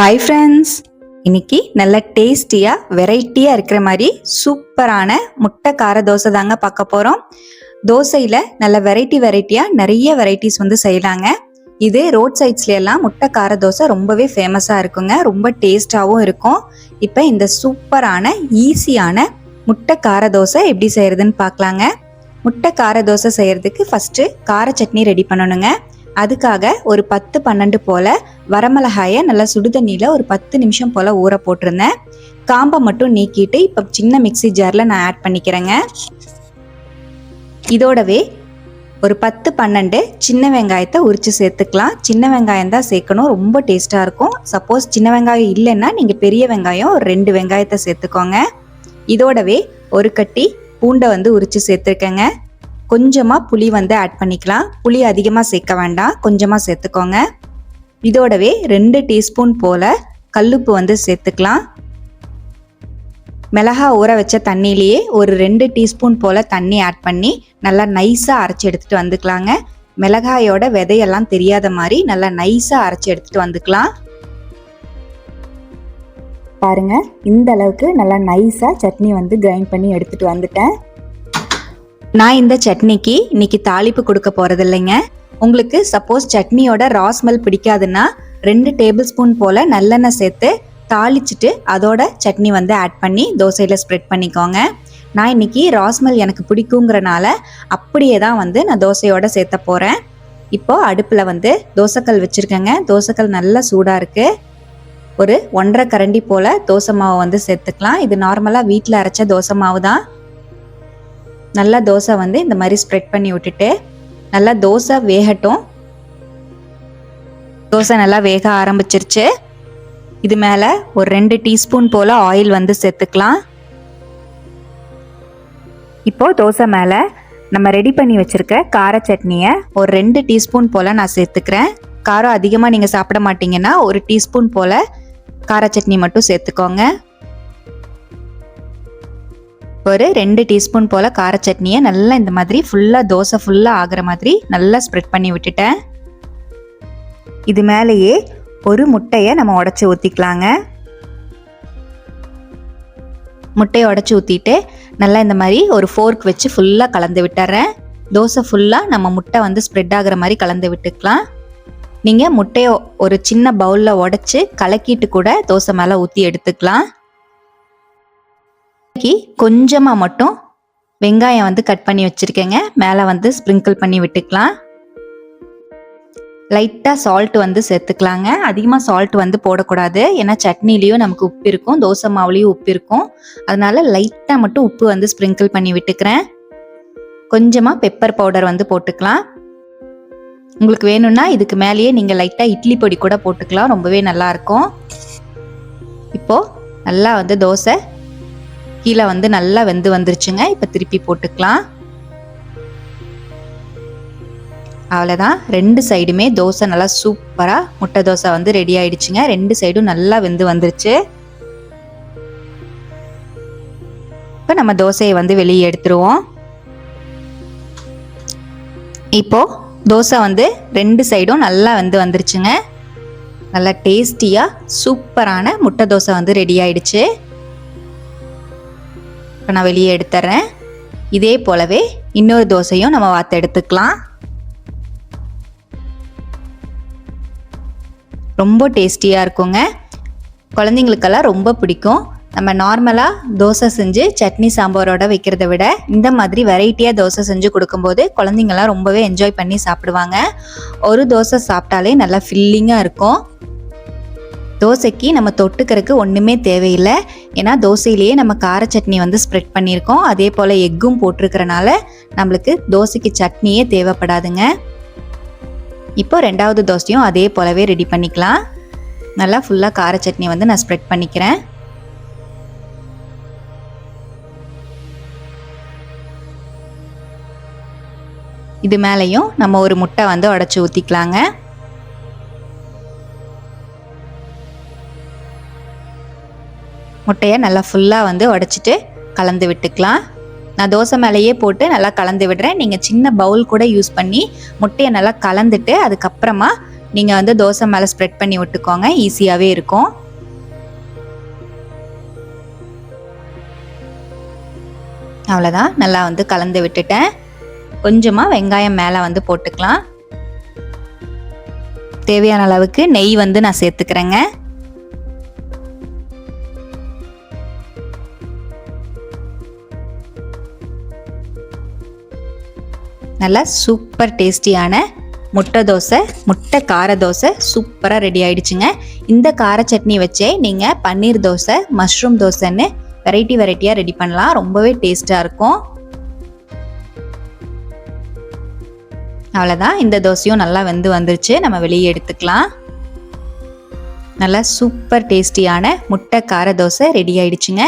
Hi friends இன்னைக்கு நல்ல டேஸ்டியாக வெரைட்டியாக இருக்கிற மாதிரி சூப்பரான முட்டை கார தோசை தாங்க பார்க்க போகிறோம் தோசையில் நல்ல வெரைட்டி வெரைட்டியாக நிறைய வெரைட்டிஸ் வந்து செய்யலாங்க. இது ரோட் சைட்ஸ்ல எல்லாம் முட்டை கார தோசை ரொம்பவே ஃபேமஸாக இருக்குங்க. ரொம்ப டேஸ்டாகவும் இருக்கும். இப்போ இந்த சூப்பரான ஈஸியான முட்டை கார தோசை எப்படி செய்கிறதுன்னு பார்க்கலாங்க. முட்டை கார தோசை செய்கிறதுக்கு ஃபஸ்ட்டு கார சட்னி ரெடி பண்ணணுங்க. அதுக்காக ஒரு பத்து பன்னெண்டு போல் வரமிளகாயை நல்லா சுடுதண்ணியில் ஒரு பத்து நிமிஷம் போல் ஊற போட்டிருந்தேன். காம்பை மட்டும் நீக்கிட்டு இப்போ சின்ன மிக்ஸி ஜாரில் நான் ஆட் பண்ணிக்கிறேங்க. இதோடவே ஒரு பத்து பன்னெண்டு சின்ன வெங்காயத்தை உரித்து சேர்த்துக்கலாம். சின்ன வெங்காயம் தான் சேர்க்கணும் ரொம்ப டேஸ்ட்டாக இருக்கும். சப்போஸ் சின்ன வெங்காயம் இல்லைன்னா நீங்கள் பெரிய வெங்காயம் ஒரு ரெண்டு வெங்காயத்தை சேர்த்துக்கோங்க. இதோடவே ஒரு கட்டி பூண்டை வந்து உரித்து சேர்த்துருக்கேங்க. கொஞ்சமாக புளி வந்து ஆட் பண்ணிக்கலாம். புளி அதிகமாக சேர்க்க வேண்டாம் கொஞ்சமாக சேர்த்துக்கோங்க. இதோடவே ரெண்டு டீஸ்பூன் போல் கல்லுப்பு வந்து சேர்த்துக்கலாம். மிளகா ஊற வச்ச தண்ணியிலேயே ஒரு ரெண்டு டீஸ்பூன் போல் தண்ணி ஆட் பண்ணி நல்லா நைஸாக அரைச்சி எடுத்துகிட்டு வந்துக்கலாங்க. மிளகாயோட விதையெல்லாம் தெரியாத மாதிரி நல்லா நைஸாக அரைச்சி எடுத்துகிட்டு வந்துக்கலாம். பாருங்க இந்த அளவுக்கு நல்லா நைஸாக சட்னி வந்து கிரைண்ட் பண்ணி எடுத்துகிட்டு வந்துட்டேன். நான் இந்த சட்னிக்கு இன்னைக்கு தாளிப்பு கொடுக்க போறது இல்லைங்க உங்களுக்கு சப்போஸ் சட்னியோட ரா ஸ்மெல் பிடிக்காதுன்னா ரெண்டு டேபிள் ஸ்பூன் போல நல்லெண்ணெய் சேர்த்து தாளிச்சிட்டு அதோட சட்னி வந்து ஆட் பண்ணி தோசையில் ஸ்ப்ரெட் பண்ணிக்கோங்க. நான் இன்னைக்கு ராஸ்மல் எனக்கு பிடிக்குங்கிறனால அப்படியே தான் வந்து நான் தோசையோட சேர்த்த போகிறேன் இப்போது அடுப்பில் வந்து தோசைக்கல் வச்சுருக்கேங்க. தோசைக்கல் நல்லா சூடாக இருக்குது ஒரு ஒன்றரை கரண்டி போல் தோசை மாவு வந்து சேர்த்துக்கலாம். இது நார்மலாக வீட்டில் அரைச்ச தோசை மாவு தான் நல்லா தோசை வந்து இந்த மாதிரி ஸ்ப்ரெட் பண்ணி விட்டுட்டு நல்லா தோசை வேகட்டும். தோசை நல்லா வேக ஆரம்பிச்சிருச்சு. இது மேலே ஒரு ரெண்டு டீஸ்பூன் போல் ஆயில் வந்து சேர்த்துக்கலாம். இப்போ தோசை மேலே நம்ம ரெடி பண்ணி வச்சுருக்க கார சட்னியை ஒரு ரெண்டு டீஸ்பூன் போல் நான் சேர்த்துக்கிறேன். காரம் அதிகமாக நீங்கள் சாப்பிட மாட்டீங்கன்னா ஒரு டீஸ்பூன் போல் கார சட்னி மட்டும் சேர்த்துக்கோங்க. ஒரு ரெண்டு டீஸ்பூன் போல் கார சட்னியை நல்லா இந்த மாதிரி ஃபுல்லாக தோசை ஃபுல்லாக ஆகிற மாதிரி நல்லா ஸ்ப்ரெட் பண்ணி விட்டுட்டேன். இது மேலேயே ஒரு முட்டையை நம்ம உடச்சி ஊற்றிக்கலாங்க முட்டையை உடச்சி ஊற்றிட்டு நல்லா இந்த மாதிரி ஒரு ஃபோர்க் வச்சு ஃபுல்லாக கலந்து விட்டுறேன். தோசை ஃபுல்லாக நம்ம முட்டை வந்து ஸ்ப்ரெட் ஆகிற மாதிரி கலந்து விட்டுக்கலாம். நீங்கள் முட்டையை ஒரு சின்ன பவுலில் உடச்சி கலக்கிட்டு கூட தோசை மேலே ஊற்றி எடுத்துக்கலாம். இன்னைக்கு கொஞ்சமாக மட்டும் வெங்காயம் வந்து கட் பண்ணி வச்சுருக்கேங்க. மேலே வந்து ஸ்ப்ரிங்கிள் பண்ணி விட்டுக்கலாம். லைட்டாக சால்ட் வந்து சேர்த்துக்கலாங்க. அதிகமாக சால்ட் வந்து போடக்கூடாது. ஏன்னா சட்னிலையும் நமக்கு உப்பு இருக்கும். தோசை மாவுலேயும் உப்பு இருக்கும். அதனால லைட்டாக மட்டும் உப்பு வந்து ஸ்ப்ரிங்கிள் பண்ணி விட்டுக்கிறேன். கொஞ்சமாக பெப்பர் பவுடர் வந்து போட்டுக்கலாம். உங்களுக்கு வேணும்னா இதுக்கு மேலேயே நீங்கள் லைட்டாக இட்லி பொடி கூட போட்டுக்கலாம். ரொம்பவே நல்லாயிருக்கும் இப்போது நல்லா வந்து தோசை கீழே வந்து நல்லா வெந்து வந்துருச்சுங்க. இப்போ திருப்பி போட்டுக்கலாம். அவ்வளோதான் ரெண்டு சைடுமே தோசை நல்லா சூப்பராக முட்டை தோசை வந்து ரெடி ஆயிடுச்சுங்க. ரெண்டு சைடும் நல்லா வெந்து வந்துருச்சு. இப்போ நம்ம தோசையை வந்து வெளியே எடுத்துருவோம். இப்போ தோசை வந்து ரெண்டு சைடும் நல்லா வெந்து வந்துருச்சுங்க. நல்லா டேஸ்டியாக சூப்பரான முட்டை தோசை வந்து ரெடி ஆயிடுச்சு. இப்போ நான் வெளியே எடுத்துறேன். இதே போலவே இன்னொரு தோசையும் நம்ம வாத்து எடுத்துக்கலாம். ரொம்ப டேஸ்டியாக இருக்குங்க. குழந்தைங்களுக்கெல்லாம் ரொம்ப பிடிக்கும். நம்ம நார்மலாக தோசை செஞ்சு சட்னி சாம்பாரோட வைக்கிறத விட இந்த மாதிரி வெரைட்டியாக தோசை செஞ்சு கொடுக்கும்போது குழந்தைங்களாம் ரொம்பவே என்ஜாய் பண்ணி சாப்பிடுவாங்க. ஒரு தோசை சாப்பிட்டாலே நல்லா ஃபில்லிங்காக இருக்கும். தோசைக்கு நம்ம தொட்டுக்கிறதுக்கு ஒன்றுமே தேவையில்லை. ஏன்னா தோசையிலேயே நம்ம கார சட்னி வந்து ஸ்ப்ரெட் பண்ணியிருக்கோம். அதே போல் எக்கும் போட்டிருக்கிறனால நம்மளுக்கு தோசைக்கு சட்னியே தேவைப்படாதுங்க. இப்போ ரெண்டாவது தோசையும் அதே போலவே ரெடி பண்ணிக்கலாம். நல்லா ஃபுல்லாக கார சட்னி வந்து நான் ஸ்ப்ரெட் பண்ணிக்கிறேன். இது மேலேயும் நம்ம ஒரு முட்டை வந்து உடச்சி ஊற்றிக்கலாங்க முட்டையை நல்லா ஃபுல்லாக வந்து உடச்சிட்டு கலந்து விட்டுக்கலாம். நான் தோசை மேலேயே போட்டு நல்லா கலந்து விடுறேன். நீங்கள் சின்ன பவுல் கூட யூஸ் பண்ணி முட்டையை நல்லா கலந்துட்டு அதுக்கப்புறமா நீங்கள் வந்து தோசை மேலே ஸ்ப்ரெட் பண்ணி விட்டுக்கோங்க. ஈஸியாகவே இருக்கும். அவ்வளோதான் நல்லா வந்து கலந்து விட்டுட்டேன். கொஞ்சமாக வெங்காயம் மேலே வந்து போட்டுக்கலாம். தேவையான அளவுக்கு நெய் வந்து நான் சேர்த்துக்கிறேங்க. நல்லா சூப்பர் டேஸ்டியான முட்டை தோசை முட்டை கார தோசை சூப்பராக ரெடி ஆயிடுச்சுங்க. இந்த கார சட்னி வச்சே நீங்கள் பன்னீர் தோசை மஷ்ரூம் தோசைன்னு வெரைட்டி வெரைட்டியாக ரெடி பண்ணலாம். ரொம்பவே டேஸ்ட்டாக இருக்கும். அவ்வளோதான் இந்த தோசையும் நல்லா வெந்து வந்துருச்சு. நம்ம வெளியே எடுத்துக்கலாம். நல்லா சூப்பர் டேஸ்டியான முட்டை கார தோசை ரெடி ஆயிடுச்சுங்க.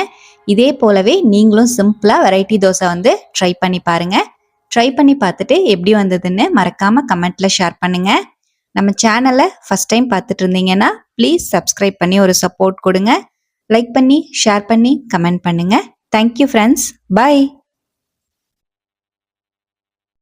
இதே போலவே நீங்களும் சிம்பிளாக வெரைட்டி தோசை வந்து ட்ரை பண்ணி பாருங்கள் ட்ரை பண்ணி பார்த்துட்டு எப்படி வந்ததுன்னு மறக்காமல் கமெண்ட்டில் ஷேர் பண்ணுங்கள் நம்ம சேனலை ஃபஸ்ட் டைம் பார்த்துட்டு இருந்தீங்கன்னா ப்ளீஸ் சப்ஸ்கிரைப் பண்ணி ஒரு சப்போர்ட் கொடுங்க. லைக் பண்ணி ஷேர் பண்ணி கமெண்ட் பண்ணுங்கள் தேங்க்யூ ஃப்ரெண்ட்ஸ் பாய்